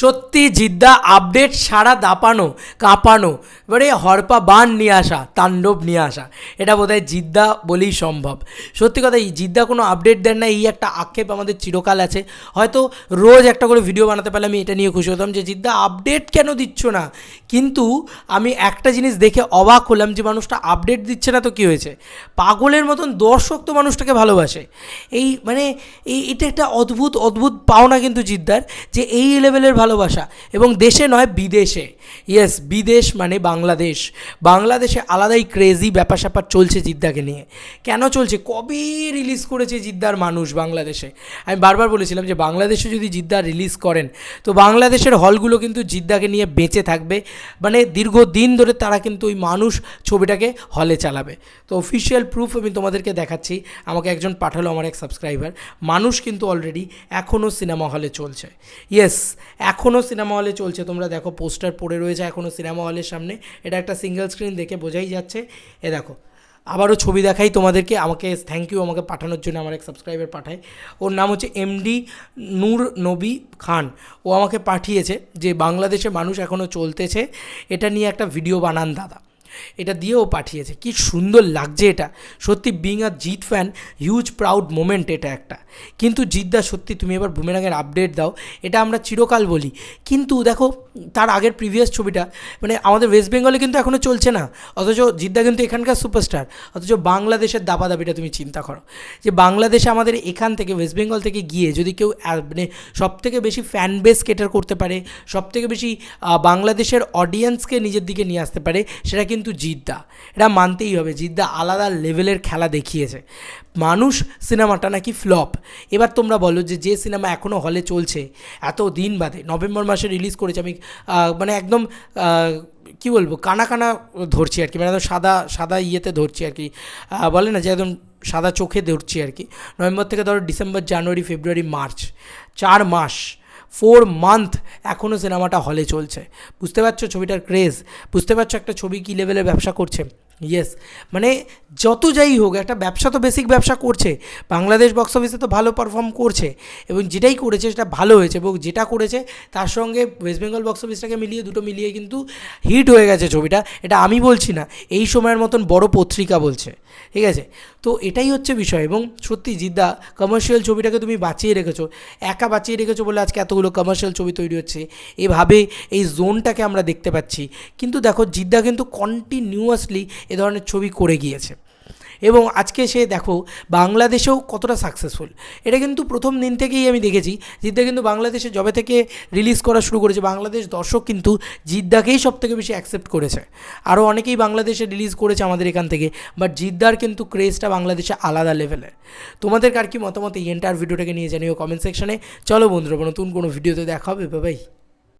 সত্যি জিদ্দা আপডেট সারা দাপানো, কাঁপানো, এবারে হরপা বান নিয়ে আসা, তাণ্ডব নিয়ে আসা। এটা বোধহয় জিদ্দা বলেই সম্ভব। সত্যি কথা, এই জিদ্দা কোনো আপডেট দেন না, এই একটা আক্ষেপ আমাদের চিরকাল আছে। হয়তো রোজ একটা করে ভিডিও বানাতে পারলে আমি এটা নিয়ে খুশি হতাম যে, জিদ্দা আপডেট কেন দিচ্ছ না? কিন্তু আমি একটা জিনিস দেখে অবাক হলাম যে, মানুষটা আপডেট দিচ্ছে না তো কী হয়েছে? পাগলের মতন দর্শক তো মানুষটাকে ভালোবাসে। এই মানে এই এটা একটা অদ্ভুত অদ্ভুত পাওনা কিন্তু জিদ্দার যে, এই লেভেলের ভালোবাসা। এবং দেশে নয়, বিদেশে। ইয়েস বিদেশ মানে বাংলাদেশ। বাংলাদেশে আলাদাই ক্রেজি ব্যাপার স্যাপার চলছে জিদ্দাকে নিয়ে। কেন চলছে? কবে রিলিজ করেছে জিদ্দার মানুষ বাংলাদেশে? আমি বারবার বলেছিলাম যে বাংলাদেশে যদি জিদ্দা রিলিজ করেন, তো বাংলাদেশের হলগুলো কিন্তু জিদ্দাকে নিয়ে বেঁচে থাকবে। মানে দীর্ঘদিন ধরে তারা কিন্তু ওই মানুষ ছবিটাকে হলে চালাবে। তো অফিসিয়াল প্রুফ আমি তোমাদেরকে দেখাচ্ছি। আমাকে একজন পাঠালো আমার এক সাবস্ক্রাইবার মানুষ কিন্তু অলরেডি এখনও সিনেমা হলে চলছে। ইয়েস এখনও সিনেমা হলে চলছে। তোমরা দেখো, পোস্টার পড়ে রয়েছে এখনও সিনেমা হলের সামনে। এটা একটা সিঙ্গেল স্ক্রিন দেখে বোঝাই যাচ্ছে। এ দেখো, আবারও ছবি দেখাই তোমাদেরকে। আমাকে থ্যাংক ইউ আমাকে পাঠানোর জন্য আমার এক সাবস্ক্রাইবার পাঠায়। ওর নাম হচ্ছে এমডি নূর নবী খান। ও আমাকে পাঠিয়েছে যে বাংলাদেশে মানুষ এখনও চলতেছে। এটা নিয়ে একটা ভিডিও বানান দাদা। এটা দিয়েও পাঠিয়েছে। কি সুন্দর লাগছে এটা। সত্যি being a Jeet fan huge proud moment এটা একটা। কিন্তু জিদ্দা সত্যি তুমি এবার বুমেরাঙের আপডেট দাও, এটা আমরা চিরকাল বলি। কিন্তু দেখো, তার আগের প্রিভিয়াস ছবিটা মানে আমাদের ওয়েস্ট বেঙ্গলে কিন্তু এখনও চলছে না। অথচ জিদ্দা কিন্তু এখানকার সুপারস্টার অথচ বাংলাদেশের দাবাদাবিটা তুমি চিন্তা করো। যে বাংলাদেশে আমাদের এখান থেকে ওয়েস্ট বেঙ্গল থেকে গিয়ে যদি কেউ মানে সব থেকে বেশি ফ্যান বেস কেটার করতে পারে সব থেকে বেশি বাংলাদেশের অডিয়েন্সকে নিজের দিকে নিয়ে আসতে পারে, সেটা কিন্তু জিদ্দা। এটা মানতেই হবে, জিদ্দা আলাদা লেভেলের খেলা দেখিয়েছে। মানুষ সিনেমাটা নাকি ফ্লপ। এবার তোমরা বলো যে যে সিনেমা এখনও হলে চলছে, এত দিন বাদে, নভেম্বর মাসে রিলিজ করেছে, আমি মানে একদম কি বলব, কানা কানা ধরছি আর কি মানে একদম সাদা সাদা ইয়েতে ধরছি আর কি। বলে না যে একদম সাদা চোখে ধরছি আর কি। নভেম্বর থেকে ধরো ডিসেম্বর, জানুয়ারি, ফেব্রুয়ারি, মার্চ, চার মাস। ফোর মান্থ এখনও সিনেমাটা হলে চলছে। বুঝতে পারছ ছবিটার ক্রেজ বুঝতে পারছ একটা ছবি কী লেভেলের ব্যবসা করছে? ইয়েস মানে যত যাই হোক, একটা ব্যবসা তো বেসিক ব্যবসা করছে। বাংলাদেশ বক্স অফিসে তো ভালো পারফর্ম করছে। এবং যেটাই করেছে, সেটা ভালো হয়েছে। এবং যেটা করেছে, তার সঙ্গে ওয়েস্ট বেঙ্গল বক্স অফিসটাকে মিলিয়ে, দুটো মিলিয়ে কিন্তু হিট হয়ে গেছে ছবিটা। এটা আমি বলছি না, এই সময়ের মতন বড় পত্রিকা বলছে। ঠিক আছে? তো এটাই হচ্ছে বিষয় এবং সত্যি জিদ্দা কমার্শিয়াল ছবিটাকে তুমি বাঁচিয়ে রেখেছো। একা বাঁচিয়ে রেখেছো বলে আজকে এতগুলো কমার্শিয়াল ছবি তৈরি হচ্ছে। এভাবে এই জোনটাকে আমরা দেখতে পাচ্ছি। কিন্তু দেখো, জিদ্দা কিন্তু কন্টিনিউয়াসলি এ ধরনের ছবি করে গিয়েছে। এবং আজকে সে দেখো বাংলাদেশেও কতটা সাকসেসফুল এটা কিন্তু প্রথম দিন থেকেই আমি দেখেছি, জিদ্দা কিন্তু বাংলাদেশে জবে থেকে রিলিজ করা শুরু করেছে, বাংলাদেশ দর্শক কিন্তু জিদ্দাকেই সব থেকে বেশি অ্যাকসেপ্ট করেছে। আরও অনেকেই বাংলাদেশে রিলিজ করেছে আমাদের এখান থেকে বাট জিদ্দার কিন্তু ক্রেজটা বাংলাদেশে আলাদা লেভেলে তোমাদের কার কি মতামত এই এন্টার ভিডিওটাকে নিয়ে জানিও কমেন্ট সেকশনে চলো বন্ধুরা, নতুন কোনো ভিডিওতে দেখা হবে বাবাই